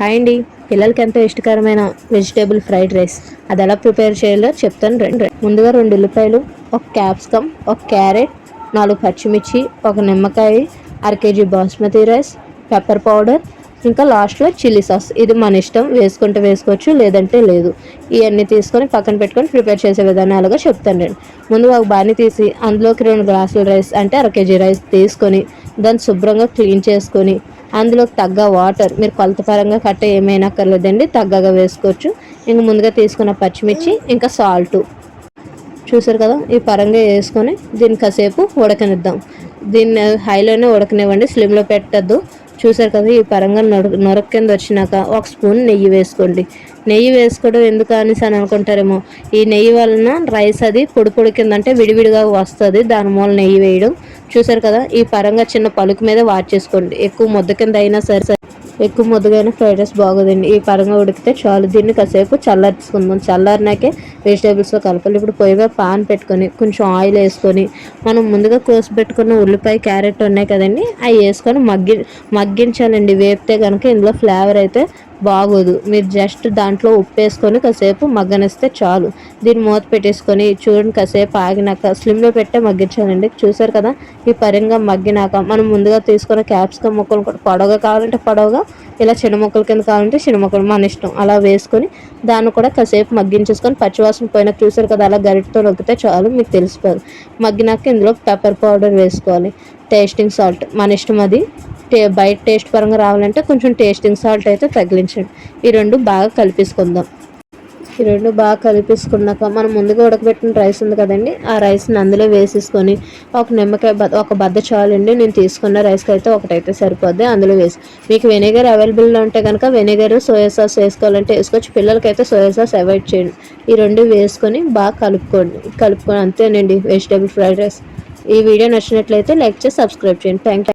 Hi అండి. పిల్లలకి ఎంతో ఇష్టకరమైన వెజిటేబుల్ ఫ్రైడ్ రైస్ అది ఎలా ప్రిపేర్ చేయాలో చెప్తాను రండి ముందుగా రెండు ఉల్లిపాయలు ఒక క్యాప్సికమ్ ఒక క్యారెట్ నాలుగు పచ్చిమిర్చి ఒక నిమ్మకాయ అర KG basmati rice pepper powder ఇంకా లాస్ట్లో చిల్లీ సాస్ ఇది మన ఇష్టం. వేసుకుంటే వేసుకోవచ్చు లేదంటే లేదు. ఇవన్నీ తీసుకొని పక్కన పెట్టుకొని ప్రిపేర్ చేసే విధానాలుగా చెప్తాను నేను ముందు ఒక బాణి తీసి అందులోకి రెండు గ్లాసుల రైస్ అంటే అర కేజీ రైస్ తీసుకొని దాన్ని శుభ్రంగా క్లీన్ చేసుకొని అందులోకి తగ్గ వాటర్. మీరు కొలత పరంగా కట్ట ఏమైనా అక్కర్లేదండి తగ్గగా వేసుకోవచ్చు. ఇంక ముందుగా తీసుకున్న పచ్చిమిర్చి ఇంకా సాల్ట్. చూసారు కదా ఈ పరంగా వేసుకొని దీన్ని కాసేపు ఉడకనిద్దాం. దీన్ని హైలోనే ఉడకనివ్వండి స్లిమ్లో పెట్టద్దు. చూసారు కదా ఈ పరంగా నొర నొరక్కింది వచ్చినాక ఒక స్పూన్ నెయ్యి వేసుకోండి. నెయ్యి వేసుకోవడం ఎందుకు అనేసి అని అనుకుంటారేమో. ఈ నెయ్యి వలన రైస్ అది పొడి పొడి కింద అంటే విడివిడిగా వస్తుంది. దాని మూల నెయ్యి వేయడం. చూసారు కదా ఈ పరంగా చిన్న పలుకు మీద వాచ్ చేసుకోండి. ఎక్కువ ముద్ద కింద అయినా సరే సరే. ఎక్కువ ముద్దగానే ఫ్రైడ్ రైస్ బాగోదండి. ఈ పరంగా ఉడికితే చాలు. దీన్ని కాసేపు చల్లార్చుకుందాం. చల్లారినాకే వెజిటేబుల్స్లో కలపాలి. ఇప్పుడు పొయ్యి మీద పాన్ పెట్టుకొని కొంచెం ఆయిల్ వేసుకొని మనం ముందుగా కోసి పెట్టుకున్న ఉల్లిపాయ క్యారెట్ ఉన్నాయి కదండి అవి వేసుకొని మగ్గి మగ్గించాలండి. వేపితే కనుక ఇందులో ఫ్లేవర్ అయితే బాగోదు. మీరు జస్ట్ దాంట్లో ఉప్పు వేసుకొని కాసేపు మగ్గనిస్తే చాలు. దీన్ని మూత పెట్టేసుకొని చూడండి కాసేపు ఆగినాక స్లిమ్లో పెట్టే మగ్గించాలండి చూసారు కదా? ఈ పరంగా మగ్గినాక మనం ముందుగా తీసుకున్న క్యాప్సికమ్ ముక్కలు కూడా పొడవుగా కావాలంటే పొడవుగా ఇలా చిన్న ముక్కల కింద కావాలంటే చిన్న ముక్కలు మన ఇష్టం. అలా వేసుకొని దాన్ని కూడా కాసేపు మగ్గించేసుకొని పచ్చివాసన పోయినాక చూసారు కదా? అలా గరిటతో నొక్కితే చాలు మీకు తెలిసిపోదు. మగ్గినాక ఇందులో పెప్పర్ పౌడర్ వేసుకోవాలి. టేస్టింగ్ సాల్ట్ మన ఇష్టం అది. టే బయట టేస్ట్ పరంగా రావాలంటే కొంచెం టేస్టింగ్ సాల్ట్ అయితే తగిలించండి. ఈ రెండు బాగా కలిపేసుకుందాం. ఈ రెండు బాగా కలిపేసుకున్నాక మనం ముందుగా ఉడకబెట్టిన రైస్ ఉంది కదండి ఆ రైస్ని అందులో వేసేసుకొని ఒక నిమ్మకాయ ఒక బద్ద చాలండి. నేను తీసుకున్న రైస్కి అయితే ఒకటైతే సరిపోద్ది అందులో వేసి. మీకు వెనిగర్ అవైలబుల్లో ఉంటే కనుక వెనిగర్ సోయా సాస్ వేసుకోవాలంటే వేసుకోవచ్చు. పిల్లలకైతే సోయా సాస్ అవాయిడ్ చేయండి. ఈ రెండు వేసుకొని బాగా కలుపుకోండి. కలుపుకొని అంతేనండి వెజిటేబుల్ ఫ్రైడ్ రైస్. ఈ వీడియో నచ్చినట్లయితే లైక్ చేసి సబ్స్క్రైబ్ చేయండి. థ్యాంక్